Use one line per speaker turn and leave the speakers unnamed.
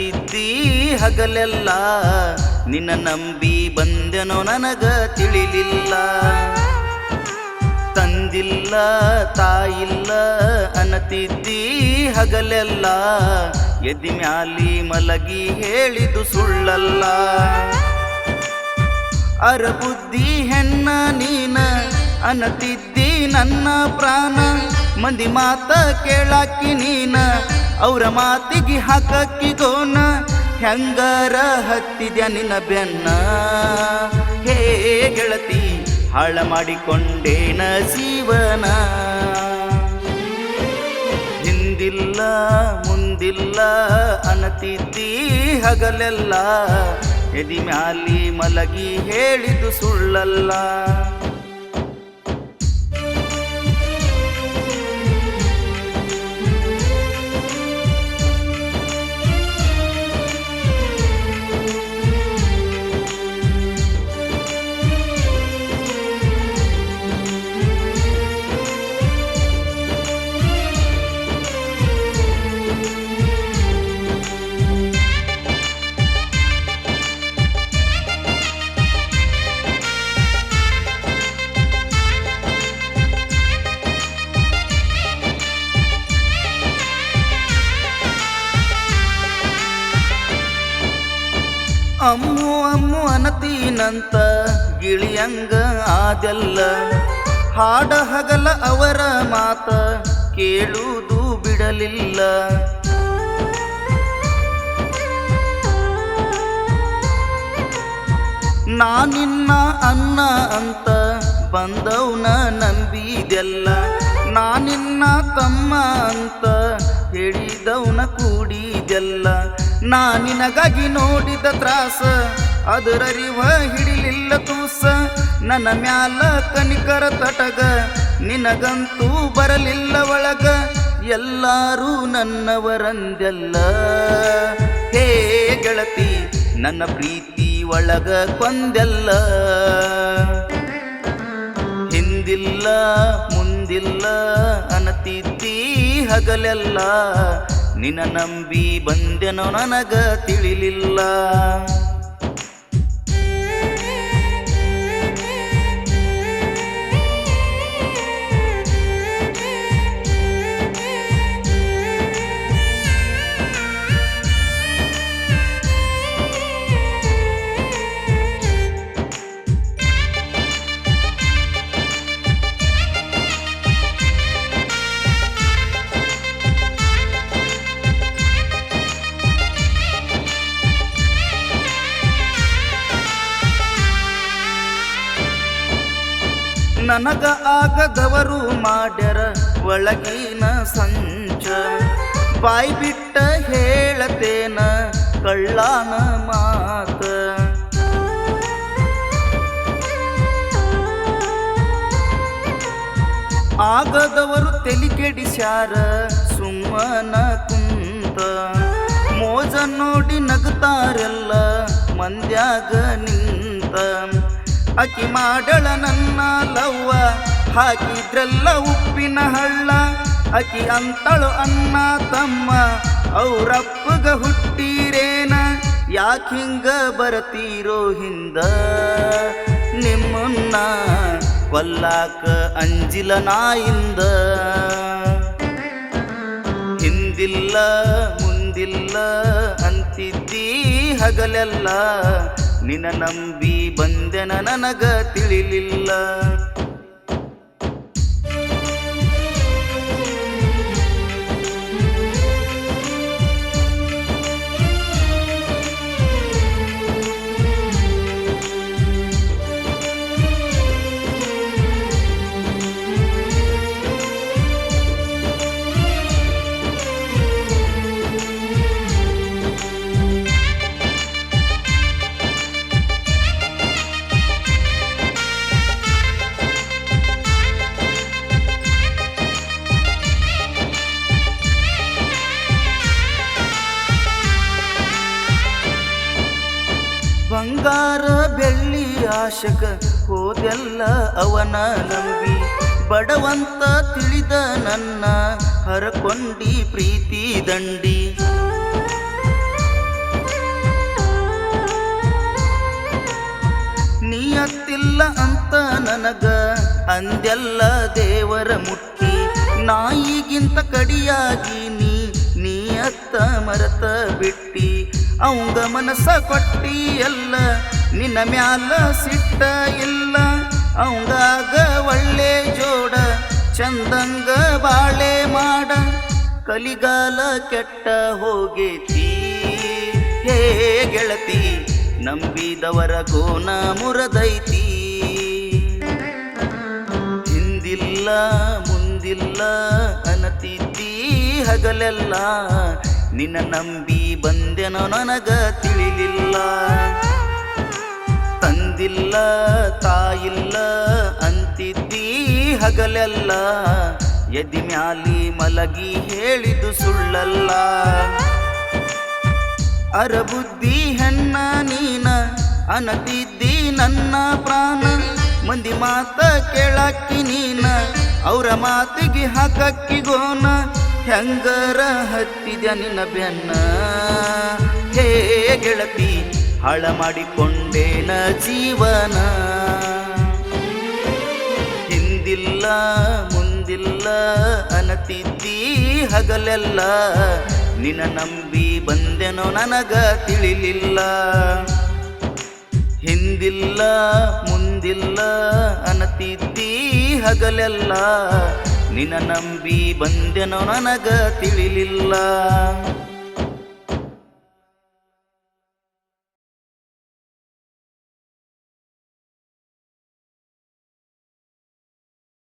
ಅನತಿದ್ದಿ ಹಗಲೆಲ್ಲ. ನಿನ್ನ ನಂಬಿ ಬಂದೆನೋ ನನಗ ತಿಳಿಲಿಲ್ಲ. ತಂದಿಲ್ಲ, ತಾಯಿಲ್ಲ, ಅನತಿದ್ದಿ ಹಗಲೆಲ್ಲ. ಎದಿ ಮ್ಯಾಲಿ ಮಲಗಿ ಹೇಳಿದು ಸುಳ್ಳಲ್ಲ. ಅರಬುದ್ಧಿ ಹೆಣ್ಣ ನೀನ, ಅನತಿದ್ದಿ ನನ್ನ ಪ್ರಾಣ. ಮಂದಿ ಮಾತ ಕೇಳಾಕಿ ನೀನ ಅವರ ಮಾತಿಗೆ ಹಾಕಕ್ಕಿಗೋನ ಹೆಂಗರ ಹತ್ತಿದ್ಯ ನಿನ್ನ ಬೆನ್ನ? ಹೇ ಗೆಳತಿ, ಹಾಳ ಮಾಡಿಕೊಂಡೇನ ಜೀವನ? ಹಿಂದಿಲ್ಲ ಮುಂದಿಲ್ಲ, ಅನತಿದ್ದಿ ಹಗಲೆಲ್ಲ. ಎದಿ ಮ್ಯಾಲಿ ಮಲಗಿ ಹೇಳಿದು ಸುಳ್ಳಲ್ಲ. ಅಮ್ಮು ಅಮ್ಮು ಅನತೀನಂತ ಗಿಳಿಯಂಗ ಆದೆಲ್ಲ. ಹಾಡ ಹಗಲ ಅವರ ಮಾತ ಕೇಳುವುದು ಬಿಡಲಿಲ್ಲ. ನಾನಿನ್ನ ಅನ್ನ ಅಂತ ಬಂದವನ ನಂಬಿದೆಲ್ಲ. ನಾನಿನ್ನ ತಮ್ಮ ಅಂತ ಹೇಳಿದವನ ಕೂಡಿದೆಲ್ಲ. ನಾ ನಿನಗಾಗಿ ನೋಡಿದ ತ್ರಾಸ, ಅದರರಿವ ಹಿಡಿಲಿಲ್ಲ ತೂಸ. ನನ್ನ ಮ್ಯಾಲ ಕನಿಕರ ತಟಗ, ನಿನಗಂತೂ ಬರಲಿಲ್ಲ ಒಳಗ. ಎಲ್ಲರೂ ನನ್ನವರಂದೆಲ್ಲ ಹೇ ಗೆಳತಿ, ನನ್ನ ಪ್ರೀತಿ ಒಳಗ ಕೊಂದೆಲ್ಲ ಹಿಂದಿಲ್ಲ, ಮುಂದಿಲ್ಲ, ಅನತಿದ್ದಿ ಹಗಲೆಲ್ಲ. ನಿನ್ನ ನಂಬಿ ಬಂದೆನೋ ನನಗ ತಿಳಿಲಿಲ್ಲ. ನನಗ ಆಗದವರು ಮಾಡ್ಯರ ಒಳಗಿನ ಸಂಚ. ಬಾಯಿ ಬಿಟ್ಟ ಹೇಳತೇನ ಕಳ್ಳಾನ ಮಾತ. ಆಗದವರು ತೆಲಿ ಕೆಡಿಸ್ಯಾರ ಸುಮ್ಮನ ಕುಂತ. ಮೋಜ ನೋಡಿ ನಗ್ತಾರೆಲ್ಲ ಮಂದ್ಯಾಗ ನಿಂತ. ಅಕಿ ಮಾಡಳ ನನ್ನ ಲವ್ವ, ಹಾಕಿದ್ರಲ್ಲ ಉಪ್ಪಿನ ಹಳ್ಳ. ಅಕಿ ಅಂತಳು ಅನ್ನ ತಮ್ಮ ಅವ್ರಪ್ಪಗ ಹುಟ್ಟಿರೇನ? ಯಾಕಿಂಗ ಬರತೀರೋ ಹಿಂದ? ನಿಮ್ಮನ್ನ ಕೊಲ್ಲಾಕ ಅಂಜಿಲ ನಾಯಿಂದ ಹಿಂದಿಲ್ಲ ಮುಂದಿಲ್ಲ ಅಂತಿದ್ದೀ ಹಗಲೆಲ್ಲ. ನಿನ್ನ ನಂಬಿ ಬಂದೆನ ನನಗ ತಿಳಿಲಿಲ್ಲ. ಬಂಗಾರ ಬೆಳ್ಳಿ ಆಶಕ ಹೋದೆಲ್ಲ ಅವನ ನಂಬಿ. ಬಡವಂತ ತಿಳಿದ ನನ್ನ ಹರಕೊಂಡಿ ಪ್ರೀತಿ ದಂಡಿ. ನೀಯತ್ತಿಲ್ಲ ಅಂತ ನನಗ ಅಂದೆಲ್ಲ ದೇವರ ಮುಟ್ಟಿ. ನಾಯಿಗಿಂತ ಕಡಿಯಾಗಿ ನೀ ನೀಯತ್ತ ಮರತ ಬಿಟ್ಟಿ. ಅವಂಗ ಮನಸ್ಸ ಕೊಟ್ಟಿ ಎಲ್ಲ ನಿನ್ನ ಮ್ಯಾಲ ಸಿಟ್ಟ ಇಲ್ಲ. ಅವಂಗಾಗ ಒಳ್ಳೆ ಜೋಡ, ಚಂದಂಗ ಬಾಳೆ ಮಾಡ. ಕಲಿಗಾಲ ಕೆಟ್ಟ ಹೋಗೇತಿ, ಹೇ ಗೆಳತಿ, ನಂಬಿದವರ ಗೋನ ಮುರದೈತಿ. ಹಿಂದಿಲ್ಲ, ಮುಂದಿಲ್ಲ ಅನತಿದ್ದಿ ಹಗಲೆಲ್ಲ ನಿನ್ನ ನಂಬಿ ಬಂದೆನೋ ನನಗ ತಿಳಿಲಿಲ್ಲ ತಂದಿಲ್ಲ, ತಾಯಿಲ್ಲ, ಅಂತಿದ್ದಿ ಹಗಲೆಲ್ಲ. ಎದಿ ಮ್ಯಾಲಿ ಮಲಗಿ ಹೇಳಿದು ಸುಳ್ಳಲ್ಲ. ಅರಬುದ್ಧಿ ಹೆಣ್ಣ ನೀನ, ಅನತಿದ್ದಿ ನನ್ನ ಪ್ರಾಣ. ಮಂದಿ ಮಾತ ಕೇಳಕ್ಕಿ ನೀನ, ಅವರ ಮಾತಿಗೆ ಹಾಕಕ್ಕಿ ಗೋನ ಹೆಂಗರ ಹತ್ತಿದ ನಿನ್ನ ಬೆನ್ನ ಹೇ ಗೆಳತಿ, ಹಾಳ ಮಾಡಿಕೊಂಡೇನ ಜೀವನ? ಹಿಂದಿಲ್ಲ, ಮುಂದಿಲ್ಲ, ಅನತಿದ್ದಿ ಹಗಲೆಲ್ಲ. ನಿನ್ನ ನಂಬಿ ಬಂದೆನೋ ನನಗ ತಿಳಿಲಿಲ್ಲ. ಹಿಂದಿಲ್ಲ, ಮುಂದಿಲ್ಲ, ಅನತಿದ್ದಿ ಹಗಲೆಲ್ಲ. ನಿನ್ನ ನಂಬಿ ಬಂದೆನೋ ನನಗ ತಿಳಿಲಿಲ್ಲ.